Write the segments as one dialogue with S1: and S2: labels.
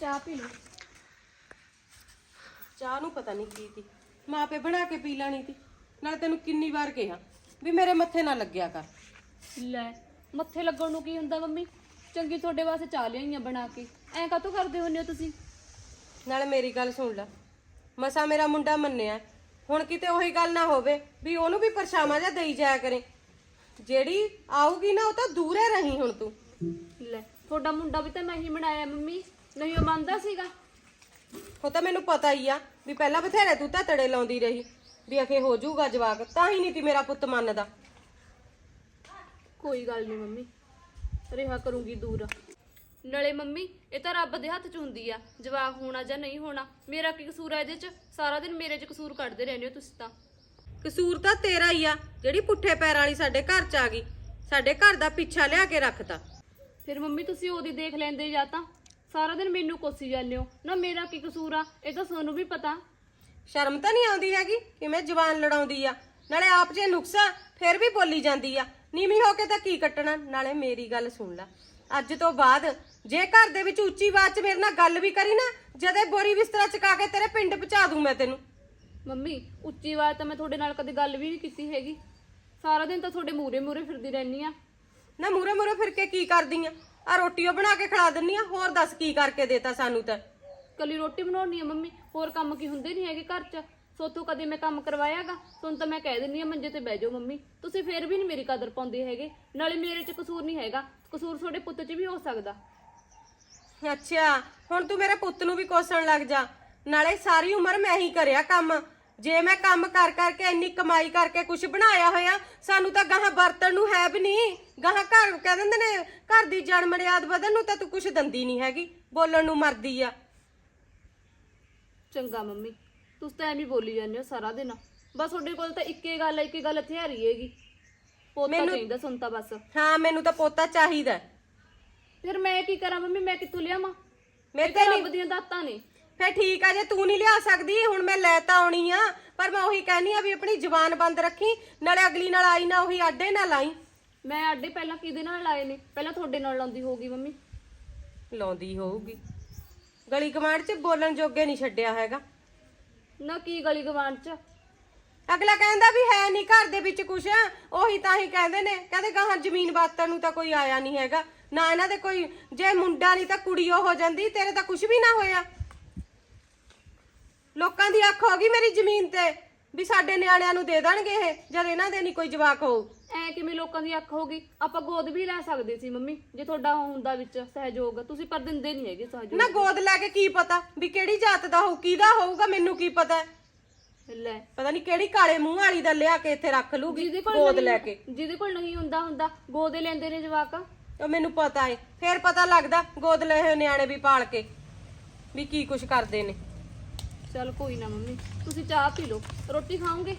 S1: ਚਾਹ ਪੀ ਲਓ।
S2: ਚਾਹ ਨੂੰ ਪਤਾ ਨਹੀਂ ਕੀ ਤੀ ਮੈਂ ਆਪੇ ਬਣਾ ਕੇ ਪੀ ਲੈਣੀ ਤੀ ਨਾਲੇ ਤੈਨੂੰ ਕਿੰਨੀ ਵਾਰ ਕਿਹਾ ਵੀ ਮੇਰੇ ਮੱਥੇ ਨਾ ਲੱਗਿਆ ਕਰ।
S1: ਲੈ ਮੱਥੇ ਲੱਗਣ ਨੂੰ ਕੀ ਹੁੰਦਾ ਮੰਮੀ? ਚੰਗੀ ਤੁਹਾਡੇ ਵਾਸਤੇ ਚਾਹ ਲਿਆਈਆਂ ਬਣਾ ਕੇ। ਐਂ ਕਾਤੋਂ ਕਰਦੇ ਹੁੰਦੇ ਹੋ ਤੁਸੀਂ?
S2: ਨਾਲੇ ਮੇਰੀ ਗੱਲ ਸੁਣ ਲੈ। ਮਸਾ ਮੇਰਾ ਮੁੰਡਾ ਮੰਨਿਆ। ਹੁਣ ਕਿਤੇ ਉਹੀ ਗੱਲ ਨਾ ਹੋਵੇ ਵੀ ਉਹਨੂੰ ਵੀ ਪਰਛਾਵਾਂ ਜਾਂ ਦੇਈ ਜਾਇਆ ਕਰੇ। ਜਿਹੜੀ ਆਊਗੀ ਨਾ ਉਹ ਤਾਂ ਦੂਰੇ ਰਹੀ ਹੁਣ ਤੂੰ।
S1: ਤੁਹਾਡਾ ਮੁੰਡਾ ਵੀ ਤਾਂ ਮੈਂ ਹੀ ਬਣਾਇਆ ਮੰਮੀ ਨਹੀਂ ਉਹ ਮੰਨਦਾ ਸੀਗਾ।
S2: ਉਹ ਤਾਂ ਮੈਨੂੰ ਪਤਾ ਹੀ ਆ ਵੀ ਪਹਿਲਾਂ ਬਥੇਰੇ ਤੂੰ ਤਾਂ ਤੜੇ ਲਾਉਂਦੀ ਰਹੀ ਵੀ ਅਖੇ ਹੋ ਜਾਊਗਾ ਜਵਾਕ ਤਾਂ ਹੀ ਨਹੀਂ ਤੀ ਮੇਰਾ ਪੁੱਤ ਮੰਨਦਾ।
S1: ਕੋਈ ਗੱਲ ਨਹੀਂ ਮੰਮੀ ਰਿਹਾ ਕਰੂੰਗੀ ਦੂਰ। ਨਾਲੇ ਮੰਮੀ ਇਹ ਤਾਂ ਰੱਬ ਦੇ ਹੱਥ 'ਚ ਹੁੰਦੀ ਆ ਜਵਾਕ ਹੋਣਾ ਜਾਂ ਨਹੀਂ ਹੋਣਾ ਮੇਰਾ ਕੀ ਕਸੂਰ ਹੈ ਇਹਦੇ 'ਚ? ਸਾਰਾ ਦਿਨ ਮੇਰੇ 'ਚ ਕਸੂਰ ਕੱਢਦੇ ਰਹਿੰਦੇ ਹੋ ਤੁਸੀਂ ਤਾਂ।
S2: ਕਸੂਰ ਤਾਂ ਤੇਰਾ ਹੀ ਆ ਜਿਹੜੀ ਪੁੱਠੇ ਪੈਰਾਂ ਵਾਲੀ ਸਾਡੇ ਘਰ ਚ ਆ ਗਈ ਸਾਡੇ ਘਰ ਦਾ ਪਿੱਛਾ ਲਿਆ ਕੇ ਰੱਖਤਾ।
S1: ਫਿਰ ਮੰਮੀ ਤੁਸੀਂ ਉਹਦੀ ਦੇਖ ਲੈਂਦੇ ਜਾਂ ਤਾਂ। ਸਾਰਾ ਦਿਨ ਮੈਨੂੰ ਕੋਸੀ ਜਾਂਦੇ ਹੋ। ਨਾ ਮੇਰਾ ਕੀ ਕਸੂਰ ਆ? ਇਹ ਤਾਂ ਤੁਹਾਨੂੰ ਵੀ ਪਤਾ।
S2: ਸ਼ਰਮ ਤਾਂ ਨਹੀਂ ਆਉਂਦੀ ਹੈਗੀ ਕਿਵੇਂ ਜਵਾਨ ਲੜਾਉਂਦੀ ਆ। ਨਾਲੇ ਆਪ ਜੇ ਨੁਕਸਾ ਫਿਰ ਵੀ ਬੋਲੀ ਜਾਂਦੀ ਆ। ਨੀਵੀਂ ਹੋ ਕੇ ਤਾਂ ਕੀ ਕੱਟਣਾ? ਨਾਲੇ ਮੇਰੀ ਗੱਲ ਸੁਣ ਲੈ। ਅੱਜ ਤੋਂ ਬਾਅਦ ਜੇ ਘਰ ਦੇ ਵਿੱਚ ਉੱਚੀ ਆਵਾਜ਼ 'ਚ ਮੇਰੇ ਨਾਲ ਗੱਲ ਵੀ ਕਰੀ ਨਾ ਜਦੇ ਬੋਰੀ ਬਿਸਤਰਾ ਚਕਾ ਕੇ ਤੇਰੇ ਪਿੰਡ ਪਹੁੰਚਾ ਦੂੰ ਮੈਂ ਤੈਨੂੰ।
S1: ਮੰਮੀ ਉੱਚੀ ਆਵਾਜ਼ ਤਾਂ ਮੈਂ ਤੁਹਾਡੇ ਨਾਲ ਕਦੇ ਗੱਲ ਵੀ ਨਹੀਂ ਕੀਤੀ ਹੈਗੀ। ਸਾਰਾ ਦਿਨ ਤਾਂ ਤੁਹਾਡੇ ਮੂਰੇ ਮੂਰੇ ਫਿਰਦੀ ਰਹਿੰਦੀ ਆ।
S2: ਨਾ ਮੂਰੇ ਮੂਰੇ ਫਿਰ ਕੇ ਕੀ ਕਰਦੀ ਆ? ਆ ਰੋਟੀਓ ਬਣਾ ਕੇ ਖਿਲਾ ਦਿੰਨੀ ਆ? ਹੋਰ ਦੱਸ ਕੀ ਕਰਕੇ ਦੇਤਾ ਸਾਨੂੰ ਤਾਂ?
S1: ਕੱਲੀ ਰੋਟੀ ਬਣਾਉਣੀ ਆ ਮੰਮੀ। ਹੋਰ ਕੰਮ ਕੀ ਹੁੰਦੇ ਨਹੀਂ ਹੈਗੇ ਘਰ 'ਚ? ਸੋਤੋਂ ਕਦੇ ਮੈਂ ਕੰਮ ਕਰਵਾਇਆਗਾ? ਤੁਹਾਨੂੰ ਤਾਂ ਮੈਂ ਕਹਿ ਦਿੰਨੀ ਆ ਮੰਜੇ ਤੇ ਬਹਿ ਜਾਓ ਮੰਮੀ। ਤੁਸੀਂ ਫੇਰ ਵੀ ਨਹੀਂ ਮੇਰੀ ਕਦਰ ਪਾਉਂਦੇ ਹੈਗੇ। ਨਾਲੇ ਮੇਰੇ 'ਚ ਕਸੂਰ ਨਹੀਂ ਹੈਗਾ। ਕਸੂਰ ਤੁਹਾਡੇ ਪੁੱਤ 'ਚ ਵੀ ਹੋ ਸਕਦਾ।
S2: ਅੱਛਾ ਹੁਣ ਤੂੰ ਮੇਰੇ ਪੁੱਤ ਨੂੰ ਵੀ ਕੋਸਣ ਲੱਗ ਜਾ। ਨਾਲੇ ਸਾਰੀ ਉਮਰ ਮੈਂ ਹੀ ਕਰਿਆ ਕੰਮ। ਜੇ ਮੈਂ ਕੰਮ ਕਰ ਕਰਕੇ ਇੰਨੀ ਕਮਾਈ ਕਰਕੇ ਕੁਝ ਬਣਾਇਆ ਹੋਇਆ ਸਾਨੂੰ ਤਾਂ ਗਾਹਾਂ ਵਰਤਣ ਨੂੰ ਹੈ ਵੀ ਨਹੀਂ। ਗਾਹਾਂ ਘਰ ਕਹਿ ਦਿੰਦੇ ਨੇ ਘਰ ਦੀ ਜੜ ਮਰਿਆਦ ਵਧਣ ਨੂੰ ਤਾਂ ਤੂੰ ਕੁਝ ਦੰਦੀ ਨਹੀਂ ਹੈਗੀ ਬੋਲਣ ਨੂੰ ਮਰਦੀ ਆ।
S1: ਚੰਗਾ ਮੰਮੀ ਤੁਸੀਂ ਤਾਂ ਐਵੇਂ ਬੋਲੀ ਜਾਂਦੇ ਹੋ ਸਾਰਾ ਦਿਨ। ਬਸ ਤੁਹਾਡੇ ਕੋਲ ਤਾਂ ਇੱਕੇ ਗੱਲ ਹੈ ਇੱਕੇ ਗੱਲ ਹਥਿਆਰੀ ਹੈਗੀ। ਪੋਤਾ
S2: ਮੈਨੂੰ-
S1: ਚਾਹੀਦਾ ਸੁਣਤਾ ਬਸ।
S2: ਹਾਂ ਮੈਨੂੰ ਤਾਂ ਪੋਤਾ ਚਾਹੀਦਾ। ਹੈ।
S1: ਫਿਰ ਮੈਂ ਕੀ ਕਰਾਂ ਮੰਮੀ ਮੈਂ ਕਿੱਥੋਂ ਲਿਆਵਾਂ?
S2: ਮੇਰੇ ਤੇ ਨਹੀਂ
S1: ਦੀਆਂ ਦਾਤਾਂ ਨੇ।
S2: ਫੇ ਠੀਕ ਆ ਜੇ ਤੂੰ ਨਹੀਂ ਲਿਆ ਸਕਦੀ ਹੁਣ ਮੈਂ ਲੈ ਤਾਂ ਆਉਣੀ ਆ। ਪਰ ਮੈਂ ਉਹੀ ਕਹਿਨੀ ਆ ਵੀ ਆਪਣੀ ਜ਼ੁਬਾਨ ਬੰਦ ਰੱਖੀ ਨਾਲੇ ਅਗਲੀ ਨਾਲ ਆਈ ਨਾ ਉਹੀ ਆਡੇ ਨਾ ਲਾਈ
S1: ਮੈਂ ਆਡੇ ਪਹਿਲਾਂ ਕਿਹਦੇ ਨਾਲ ਲਾਏ ਨੇ? ਪਹਿਲਾਂ ਤੁਹਾਡੇ ਨਾਲ ਲਾਉਂਦੀ ਹੋਊਗੀ ਮੰਮੀ।
S2: ਲਾਉਂਦੀ ਹੋਊਗੀ। ਗਲੀ ਕਮਾਂਡ 'ਚ ਬੋਲਣ ਜੋਗੇ ਨਹੀਂ ਛੱਡਿਆ ਹੈਗਾ।
S1: ਨਾ ਕੀ ਗਲੀ ਗਵਾਂਢ ਚ?
S2: ਅਗਲਾ ਕਹਿੰਦਾ ਵੀ ਹੈ ਨਹੀਂ ਘਰ ਦੇ ਵਿੱਚ ਕੁਛ ਉਹੀ ਤਾਂ ਹੀ ਕਹਿੰਦੇ ਨੇ। ਕਹਿੰਦੇ ਗਾਹਾਂ ਜ਼ਮੀਨ ਬਾਤਾਂ ਨੂੰ ਤਾਂ ਕੋਈ ਆਇਆ ਨਹੀਂ ਹੈਗਾ। ਨਾ ਇਹਨਾਂ ਦੇ ਕੋਈ ਜੇ ਮੁੰਡਾ ਨਹੀਂ ਤਾਂ ਕੁੜੀ ਉਹ ਹੋ ਜਾਂਦੀ ਤੇਰੇ ਤਾਂ ਕੁਛ ਵੀ ਨਾ ਹੋਇਆ। ਲੋਕਾਂ ਦੀ ਅੱਖ ਹੋ ਗਈ ਮੇਰੀ ਜ਼ਮੀਨ ਤੇ ਵੀ ਸਾਡੇ ਨਿਆਣਿਆਂ ਨੂੰ ਦੇ ਦੇਣਗੇ ਇਹ ਜਦ ਇਹਨਾਂ ਦੇ ਨਹੀਂ ਕੋਈ ਜਵਾਕ ਹੋਊ।
S1: ਐ ਕਿਵੇਂ ਲੋਕਾਂ ਦੀ ਅੱਖ ਹੋਗੀ ਆਪਾਂ ਗੋਦ ਵੀ ਲੈ ਸਕਦੇ ਸੀ ਮੰਮੀ ਜੇ ਤੁਹਾਡਾ ਉਹ ਹੁੰਦਾ ਵਿੱਚ ਸਹਿਯੋਗ ਤੁਸੀਂ ਪਰ ਦਿੰਦੇ ਨਹੀਂ ਹੈਗੇ ਸਹਿਯੋਗ।
S2: ਨਾ ਗੋਦ ਲੈ ਕੇ ਕੀ ਪਤਾ ਵੀ ਕਿਹੜੀ ਜਾਤ ਦਾ ਹੋਊ ਕਿਹਦਾ ਹੋਊਗਾ ਮੈਨੂੰ ਕੀ ਪਤਾ।
S1: ਲੈ।
S2: ਪਤਾ ਨਹੀਂ ਕਿਹੜੀ ਕਾਲੇ ਮੂੰਹ ਵਾਲੀ ਦਾ ਲਿਆ ਕੇ ਇੱਥੇ ਰੱਖ ਲੂਗੀ
S1: ਜਿਹਦੇ ਕੋਲ
S2: ਗੋਦ
S1: ਨਹੀਂ-
S2: ਲੈ ਕੇ।
S1: ਜਿਹਦੇ ਕੋਲ ਨਹੀਂ ਹੁੰਦਾ ਹੁੰਦਾ ਗੋਦੇ ਲੈਂਦੇ ਨੇ ਜਵਾਕ।
S2: ਉਹ ਮੈਨੂੰ ਪਤਾ ਏ ਫੇਰ ਪਤਾ ਲੱਗਦਾ ਗੋਦ ਲਏ ਹੋਏ ਨਿਆਣੇ ਵੀ ਪਾਲ ਕੇ ਵੀ ਕੀ ਕੁਛ ਕਰਦੇ ਨੇ।
S1: ਚਲ ਕੋਈ ਨਾ ਮੰਮੀ ਤੁਸੀਂ ਚਾਹ ਪੀ ਲਓ। ਰੋਟੀ ਖਾਓਗੇ?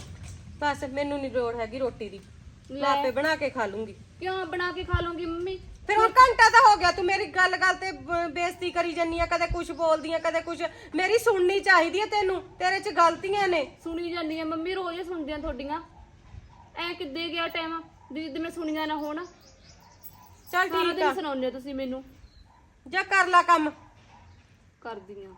S2: ਬਸ ਮੈਨੂੰ ਨਹੀਂ ਲੋੜ ਹੈਗੀ ਰੋਟੀ ਦੀ। ਮੈਂ
S1: ਲੈ।
S2: ਆਪੇ ਬਣਾ ਕੇ ਖਾ ਲੂੰਗੀ।
S1: ਕਿਉਂ ਬਣਾ ਕੇ ਖਾ ਲਓਗੀ ਮੰਮੀ?
S2: ਫਿਰ ਹੁਣ ਘੰਟਾ ਤਾਂ ਹੋ ਗਿਆ ਤੂੰ ਮੇਰੀ ਗੱਲ ਗੱਲ ਤੇ ਬ- ਬੇਇੱਜ਼ਤੀ ਕਰੀ ਜੰਨੀ ਆ ਕਦੇ ਕੁਛ ਬੋਲਦੀ ਆ ਕਦੇ ਕੁਛ। ਮੇਰੀ ਸੁਣਨੀ ਚਾਹੀਦੀ ਆ ਤੈਨੂੰ ਤੇਰੇ 'ਚ ਗਲਤੀਆਂ ਨੇ।
S1: ਸੁਣੀ ਜਾਂਦੀ ਆ ਮੰਮੀ ਰੋਜ਼ ਹੀ ਸੁਣਦੀਆਂ ਤੁਹਾਡੀਆਂ। ਐ ਕਿੱਦੇ ਗਿਆ ਟਾਈਮ? ਜਿੱਦ ਮੈਂ ਸੁਣੀਆਂ ਨਾ ਹੋਣ।
S2: ਚੱਲ
S1: ਸਾਰਾ
S2: ਠੀਕ
S1: ਦਿਨ
S2: ਆ।
S1: ਸੁਣਾਉਂਦੇ ਹੋ ਤੁਸੀਂ ਮੈਨੂੰ।
S2: ਜਾ ਕਰ ਲੈ ਕੰਮ।
S1: ਕਰਦੀਆਂ